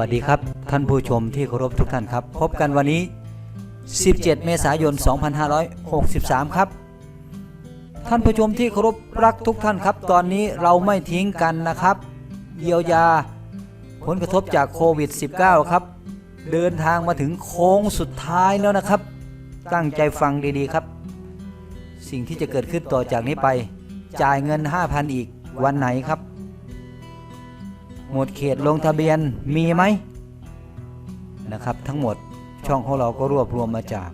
สวัสดีครับ ท่านผู้ชมที่เคารพทุกท่านครับ พบกันวันนี้ 17 เมษายน 2563 ครับ ท่านผู้ชมที่เคารพรักทุกท่านครับ ตอนนี้เราไม่ทิ้งกันนะครับ เยียวยาผลกระทบจากโควิด -19 ครับ เดินทางมาถึงโค้งสุดท้ายแล้วนะครับ ตั้งใจฟังดีๆครับ สิ่งที่จะเกิดขึ้นต่อจากนี้ไป จ่ายเงิน 5,000 อีกวันไหนครับ หมดเขตลงทะเบียนมีไหมนะครับ ทั้งหมดช่องของเราก็รวบรวมมาจาก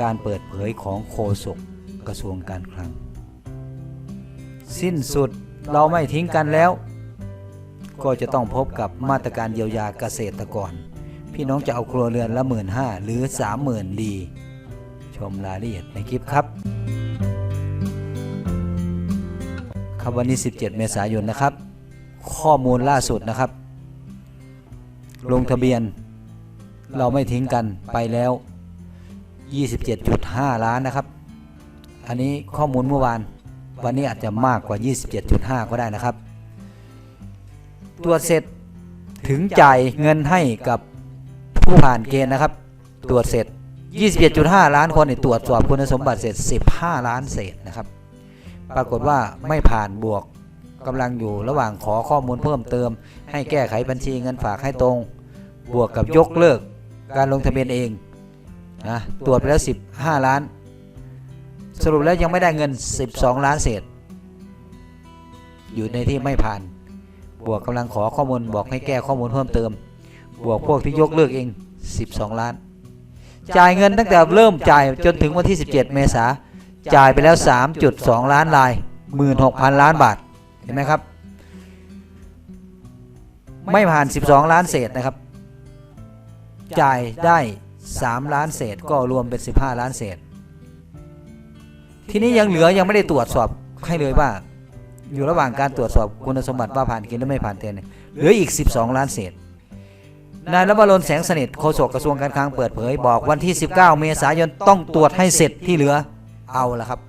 การเปิดเผยของโฆษกกระทรวงการคลัง สิ้นสุดเราไม่ทิ้งกันแล้ว ก็จะต้องพบกับมาตรการเยียวยาเกษตรกร พี่น้องจะเอาครัวเรือนละหมื่นห้าหรือสามหมื่นดี ชมรายละเอียดในคลิปครับ ครับวันนี้ 17 เมษายนนะครับ ข้อมูลล่าสุดนะครับ ลงทะเบียน เราไม่ทิ้งกันไปแล้ว 27.5 ล้านนะครับ อันนี้ข้อมูลเมื่อวาน วันนี้อาจจะมากกว่า 27.5 ก็ได้นะครับ ตรวจเสร็จถึงจ่ายเงินให้กับผู้ผ่านเกณฑ์นะครับ ตรวจเสร็จ 27.5 ล้านคนตรวจสอบคุณสมบัติเสร็จ 15 ล้านเศษนะครับ ปรากฏว่าไม่ผ่านบวกกำลังอยู่ระหว่างขอข้อมูลเพิ่มเติม ให้แก้ไขบัญชีเงินฝากให้ตรง บวกกับยกเลิก การลงทะเบียนเองนะตรวจไปแล้ว 15 ล้าน สรุปแล้วยังไม่ได้เงิน 12 ล้านเศษ อยู่ในที่ไม่ผ่าน บวกกำลังขอข้อมูลบอกให้แก้ข้อมูลเพิ่มเติม บวกพวกที่ยกเลิกเอง 12 ล้าน จ่ายเงินตั้งแต่เริ่มจ่ายจนถึงวันที่ 17 เมษา จ่ายไปแล้ว 3.2 ล้านลาย 16,000 ล้านบาท เห็นไหมครับ ไม่ผ่าน 12 ล้านเศษนะครับ จ่ายได้ 3 ล้านเศษก็รวมเป็น 15 ล้านเศษ ทีนี้ยังเหลือยังไม่ได้ตรวจสอบให้เลยว่า อยู่ระหว่างการตรวจสอบคุณสมบัติว่าผ่านเกณฑ์หรือไม่ผ่านเกณฑ์เนี่ยเหลืออีก 12 ล้านเศษนายรัฐบาลแสงสนิทโฆษกกระทรวงการคลังเปิดเผยบอกวันที่ 19 เมษายนต้องตรวจให้เสร็จที่เหลือ เอาละครับ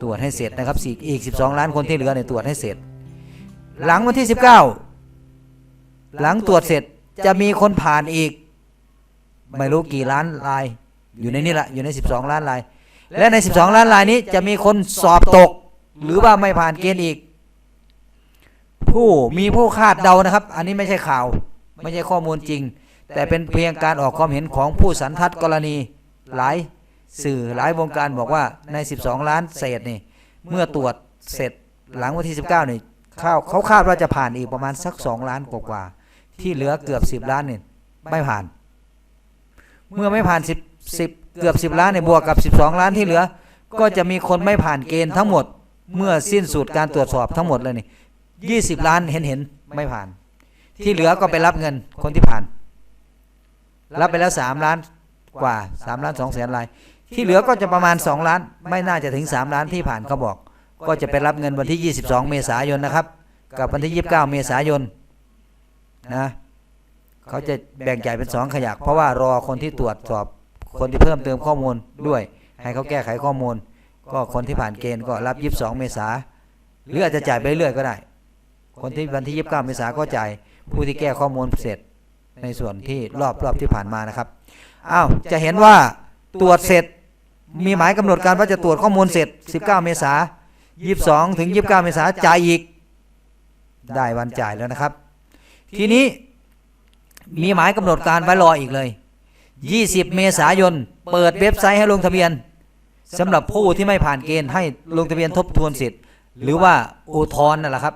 ตรวจให้เสร็จนะครับสี่อีก 12 ล้านคนที่เหลือเนี่ยตรวจให้เสร็จ หลังวันที่ 19 หลังตรวจเสร็จจะมีคนผ่านอีก ไม่รู้กี่ล้านลาย อยู่ในนี่แหละอยู่ใน 12 ล้านลาย และใน 12 ล้านลายนี้จะมีคนสอบตก หรือว่าไม่ผ่านเกณฑ์อีก ผู้มีผู้คาดเดานะครับ อันนี้ไม่ใช่ข่าว ไม่ใช่ข้อมูลจริง แต่เป็นเพียงการออกความเห็นของผู้สันทัดกรณีหลาย สื่อหลายวงการบอกว่าใน 12 ล้านเศษนี่ เมื่อตรวจเสร็จหลังวันที่ 19นี่เขาเขาคาดว่าจะผ่านอีกประมาณสัก 2 ล้านกว่าๆที่เหลือเกือบ 10 ล้านนี่ไม่ผ่าน เมื่อไม่ผ่าน10 10เกือบ 10 ล้านเนี่ยบวกกับ 12 ล้านที่เหลือ ก็จะมีคนไม่ผ่านเกณฑ์ทั้งหมด เมื่อสิ้นสุดการตรวจสอบทั้งหมดเลยนี่ 20 ล้านเห็นเห็นไม่ผ่าน ที่เหลือก็ไปรับเงินคนที่ผ่าน รับไปแล้ว 3 ล้านกว่า 3 ล้าน2แสนลาย ที่เหลือก็จะประมาณ 2 ล้าน ไม่น่าจะถึง 3 ล้านที่ผ่านเขาบอก ก็จะไปรับเงินวันที่ 22 เมษายนนะครับ กับวันที่ 29 เมษายนนะเขาจะแบ่งจ่ายเป็น 2 ขยัก เพราะว่ารอคนที่ตรวจสอบคนที่เพิ่มเติมข้อมูลด้วย ให้เขาแก้ไขข้อมูล ก็คนที่ผ่านเกณฑ์ก็รับ 22 เมษาหรืออาจจะจ่ายไปเรื่อยก็ได้ คนที่วันที่ 29 เมษาก็จ่ายผู้ที่แก้ข้อมูลเสร็จในส่วนที่รอบรอบที่ผ่านมานะครับอ้าวจะเห็นว่าตรวจเสร็จ มีหมายกำหนดการว่าจะตรวจข้อมูลเสร็จ 19 เมษายน22 ถึง 29 เมษายนจ่ายอีก ได้วันจ่ายแล้วนะครับ ทีนี้มีหมายกำหนดการไว้รออีกเลย 20 เมษายน เปิดเว็บไซต์ให้ลงทะเบียนสำหรับผู้ที่ไม่ผ่านเกณฑ์ให้ลงทะเบียนทบทวนสิทธิ์ หรือว่าอุทธรณ์นั่นแหละครับ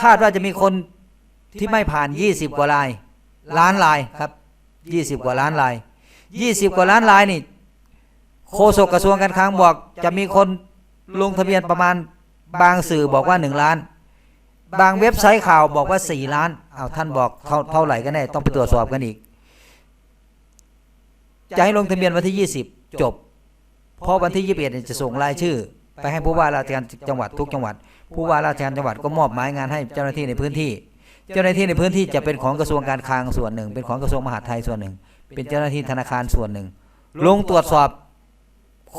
คาดว่าจะมีคนที่ไม่ผ่าน 20 กว่าลาย ล้านลายครับ 20 กว่าล้านลาย 20 กว่าล้านลายนี่ โฆษกกระทรวงการคลังบอกจะมีคนลงทะเบียนประมาณบางสื่อบอกว่า 1 ล้าน บางเว็บไซต์ข่าวบอกว่า 4 ล้านเอาท่านบอกเท่าเท่าไหร่กันแน่ต้องไปตรวจสอบกันอีก จะให้ลงทะเบียนวันที่ 20 จบ เพราะวันที่ 21 จะส่งรายชื่อ ไปให้ผู้ว่าราชการจังหวัดทุกจังหวัด ผู้ว่าราชการจังหวัดก็มอบหมายงานให้เจ้าหน้าที่ในพื้นที่ เจ้าหน้าที่ในพื้นที่จะเป็นของกระทรวงการคลังส่วนหนึ่ง เป็นของกระทรวงมหาดไทยส่วนหนึ่ง เป็นเจ้าหน้าที่ธนาคารส่วนหนึ่ง ลงตรวจสอบ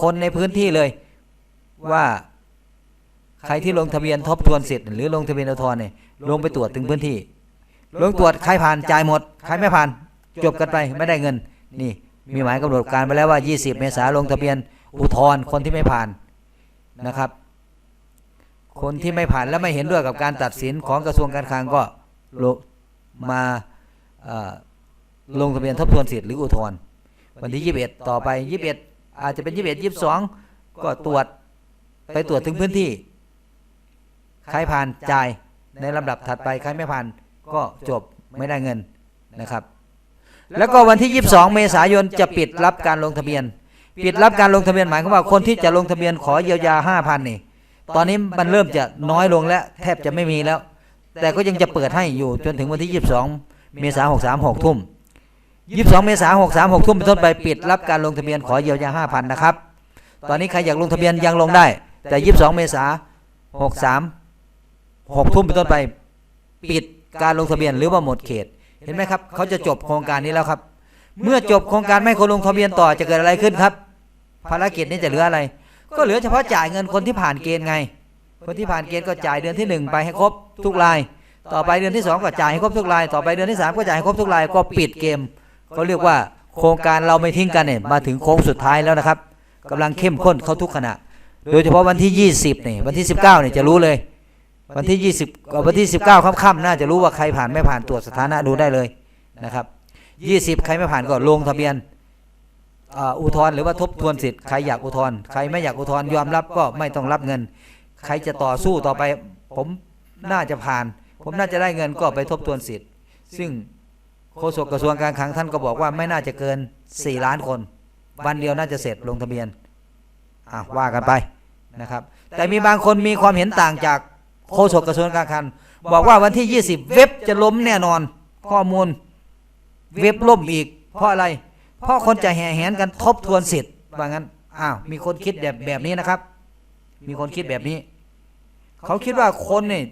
คนในพื้นที่เลย ว่าใครที่ลงทะเบียนทบทวนสิทธิ์หรือลงทะเบียนอุทธรณ์เนี่ยลงไปตรวจถึงพื้นที่ ลงตรวจใครผ่านจ่ายหมดใครไม่ผ่าน จบกันไปไม่ได้เงิน นี่ มีหมายกำหนดการไปแล้วว่า 20 เมษายนลงทะเบียนอุทธรณ์คนที่ไม่ผ่านนะครับ คนที่ไม่ผ่านและไม่เห็นด้วยกับการตัดสินของกระทรวงการคลังก็ลงมาลงทะเบียนทบทวนสิทธิ์หรืออุทธรณ์วันที่ 21 ต่อไป 21 อาจจะเป็น21 22ก็ตรวจไปตรวจถึงพื้นที่ ใครผ่านจ่ายในลำดับถัดไปใครไม่ผ่านก็จบไม่ได้เงินนะครับ แล้วก็วันที่ 22 เมษายนจะปิดรับการลงทะเบียน ปิดรับการลงทะเบียนหมายความว่าคนที่จะลงทะเบียนขอเยียวยา 5,000นี่ตอนนี้มันเริ่มจะน้อยลงแล้วแทบจะไม่มีแล้ว แต่ก็ยังจะเปิดให้อยู่จนถึงวันที่ 22 เมษายน 63 6 ทุ่ม 22เมษายน63 6ทุ่มเป็นต้นไปปิดรับการลงทะเบียนขอเยียวยา5,000นะครับ ตอนนี้ใครอยากลงทะเบียนยังลงได้ แต่22เมษายน63 6ทุ่มเป็นต้นไปปิดการลงทะเบียนหรือว่าหมดเขต เห็นไหมครับเขาจะจบโครงการนี้แล้วครับ เมื่อจบโครงการไม่คนลงทะเบียนต่อจะเกิดอะไรขึ้นครับ ภารกิจนี้จะเหลืออะไร ก็เหลือเฉพาะจ่ายเงินคนที่ผ่านเกณฑ์ไง คนที่ผ่านเกณฑ์ก็จ่ายเดือนที่หนึ่งไปให้ครบทุกราย ต่อไปเดือนที่สองก็จ่ายให้ครบทุกราย ต่อไปเดือนที่สามก็จ่ายให้ครบทุกรายก็ปิดเกม ก็เรียกว่าโครงการเราไม่ทิ้งกันเนี่ยมาถึงโค้งสุดท้ายแล้วนะครับกำลังเข้มข้นเข้าทุกขณะ โดยเฉพาะวันที่ 20นี่ยวันที่ 19เนี่ยจะรู้เลย วันที่ 20กับวันที่ 19ค่ำๆน่าจะรู้ว่าใครผ่านไม่ผ่านตรวจสถานะดูได้เลยนะครับ20 ใครไม่ผ่านก็ลงทะเบียนอุทธรณ์หรือว่าทบทวนสิทธิ์ใครอยากอุทธรณ์ใครไม่อยากอุทธรณ์ยอมรับก็ไม่ต้องรับเงิน ใครจะต่อสู้ต่อไป ผมน่าจะผ่าน ผมน่าจะได้เงินก็ไปทบทวนสิทธิ์ ซึ่ง โฆษกกระทรวงการคลังท่านก็บอกว่าไม่น่าจะเกิน 4 ล้านคน วันเดียวน่าจะเสร็จลงทะเบียนอะว่ากันไปนะครับ แต่มีบางคนมีความเห็นต่างจากโฆษกกระทรวงการคลังบอกว่าวันที่ 20 เว็บจะล้มแน่นอน ข้อมูลเว็บล่มอีก เพราะอะไร เพราะคนจะแห่แหนกันทบทวนสิทธิ์ว่างั้นอ้าวมีคนคิดแบบแบบนี้นะครับ มีคนคิดแบบนี้ เขาคิดว่าคนเนี่ย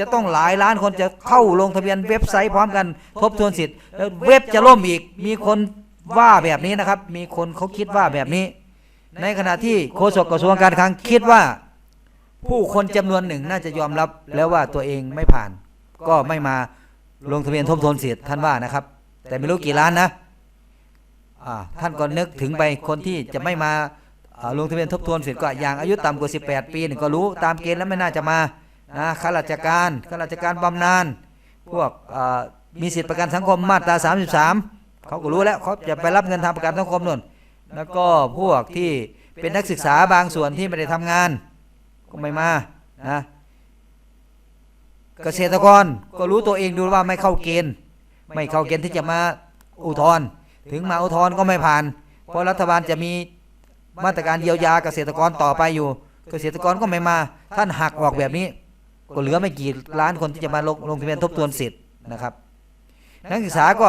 จะต้องหลายล้านคนจะเข้าลงทะเบียนเว็บไซต์พร้อมกันทบทวนสิทธิ์แล้วเว็บจะล่มอีก มีคนว่าแบบนี้นะครับ มีคนเขาคิดว่าแบบนี้ ในขณะที่โฆษกกระทรวงการคลังคิดว่า ผู้คนจำนวนหนึ่งน่าจะยอมรับแล้วว่าตัวเองไม่ผ่าน ก็ไม่มาลงทะเบียนทบทวนสิทธิ์ท่านว่านะครับ แต่ไม่รู้กี่ล้านนะท่านก็นึกถึงไปคนที่จะไม่มาลงทะเบียนทบทวนสิทธิ์ก็อย่างอายุต่ำกว่า 18 ปีนี่ก็รู้ตามเกณฑ์แล้วไม่น่าจะมา ข้าราชการข้าราชการบำนาญพวกมีสิทธิประกันสังคมมาตรา 33 เขาก็รู้แล้วเขาจะไปรับเงินทางประกันสังคมนู่นแล้วก็พวกที่เป็นนักศึกษาบางส่วนที่ไม่ได้ทำงาน ก็ไม่มานะเกษตรกรก็รู้ตัวเองดูว่าไม่เข้าเกณฑ์ ไม่เข้าเกณฑ์ที่จะมาอุทธรณ์ถึงมาอุทธรณ์ก็ไม่ผ่าน เพราะรัฐบาลจะมีมาตรการเยียวยาเกษตรกรต่อไปอยู่ เกษตรกรก็ไม่มา ท่านหักออกแบบนี้ ก็เหลือไม่กี่ล้านคนที่จะมาลงลงทะเบียนทบทวนสิทธิ์นะครับ นักศึกษาก็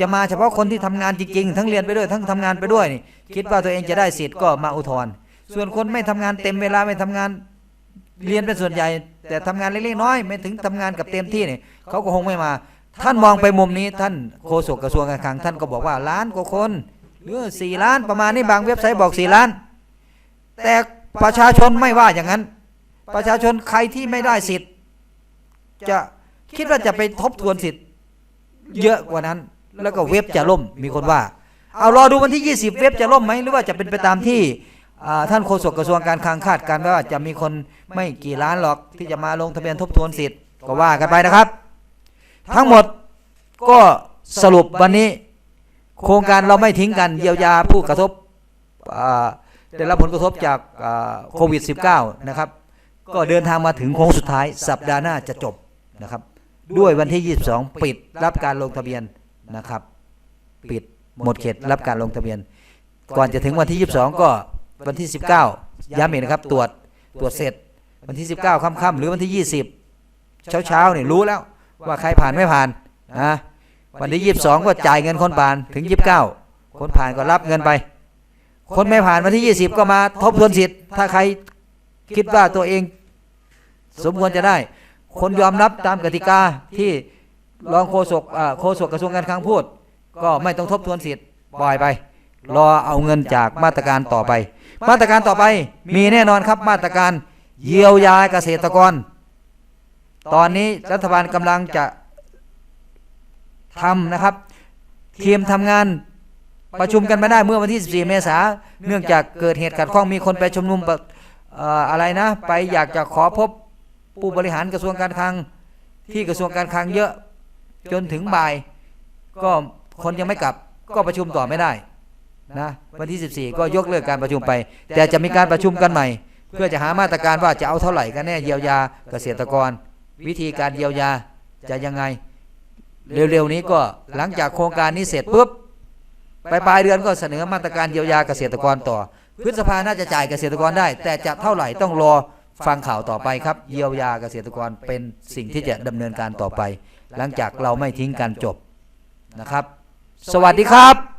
จะมาเฉพาะคนที่ทำงานจริงๆ ทั้งเรียนไปด้วยทั้งทำงานไปด้วยนี่คิดว่าตัวเองจะได้สิทธิ์ก็มาอุทธรณ์ส่วนคนไม่ทำงานเต็มเวลาไม่ทำงานเรียนเป็นส่วนใหญ่ แต่ทำงานเล็กๆน้อยไม่ถึงทำงานกับเต็มที่นี่เขาก็คงไม่มา ท่านมองไปมุมนี้ท่านโฆษกกระทรวงการคลังท่านก็บอกว่าล้านกว่าคนหรือสี่ล้านประมาณนี้บางเว็บไซต์บอกสี่ล้าน แต่ประชาชนไม่ว่าอย่างนั้น ประชาชนใครที่ไม่ได้สิทธิ์ จะคิดว่าจะไปทบทวนสิทธิ์ เยอะกว่านั้น แล้วก็เว็บจะล่มมีคนว่า เอารอดูวันที่ 20 เว็บจะล่มไหมหรือว่าจะเป็นไปตามที่ท่านโฆษกกระทรวงการคลังคาดการณ์ว่าจะมีคนไม่กี่ล้านหรอกที่จะมาลงทะเบียนทบทวนสิทธิ์ก็ว่ากันไปนะครับ ทั้งหมดก็สรุปวันนี้ โครงการเราไม่ทิ้งกันเยียวยาผู้กระทบได้รับผลกระทบจากโควิด -19 นะครับ ก็เดินทางมาถึงโค้งสุดท้าย สัปดาห์หน้าจะจบนะครับ ด้วยวันที่ 22 ปิดรับการลงทะเบียนนะครับ ปิดหมดเขตรับการลงทะเบียน ก่อนจะถึงวันที่ 22 ก็วันที่ 19 ย้ำอีกนะครับ ตรวจตรวจเสร็จ วันที่ 19ค่ำๆหรือวันที่ 20 เช้าๆเนี่ยรู้แล้วว่าใครผ่านไม่ผ่านนะวันที่ 22 ก็จ่ายเงินคนผ่านถึง 29 คนผ่านก็รับเงินไป คนไม่ผ่านวันที่ 20 ก็มาทบทวนสิทธิ์ ถ้าใครคิดว่าตัวเอง สมควรจะได้ คนยอมรับตามกติกาที่รองโฆษกโฆษกกระทรวงการคลังพูด ก็ไม่ต้องทบทวนสิทธิ์ปล่อยไป รอเอาเงินจากมาตรการต่อไป มาตรการต่อไปมีแน่นอนครับมาตรการเยียวยาเกษตรกร ตอนนี้รัฐบาลกำลังจะทำนะครับ ทีมทำงานประชุมกันไม่ได้เมื่อวันที่ 14 เมษาเนื่องจากเกิดเหตุขัดข้องมีคนไปชุมนุมแบบเอ่ออะไรนะ ไปอยากจะขอพบ ผู้บริหารกระทรวงการคลังที่กระทรวงการคลังเยอะจนถึงบ่าย ก็คนยังไม่กลับก็ประชุมต่อไม่ได้นะวันที่ 14 ก็ยกเลิกการประชุมไป แต่จะมีการประชุมกันใหม่ เพื่อจะหามาตรการว่าจะเอาเท่าไหร่กันแน่เยียวยาเกษตรกร วิธีการเยียวยาจะยังไง เร็วๆนี้ก็หลังจากโครงการนี้เสร็จปุ๊บปลายปลายเดือนก็เสนอมาตรการเยียวยาเกษตรกรต่อพฤษภาน่าจะจ่ายเกษตรกรได้ แต่จะเท่าไหร่ต้องรอ ฟังข่าวต่อไปครับ เยียวยาเกษตรกรเป็นสิ่งที่จะดำเนินการต่อไป หลังจากเราไม่ทิ้งการจบนะครับ สวัสดีครับ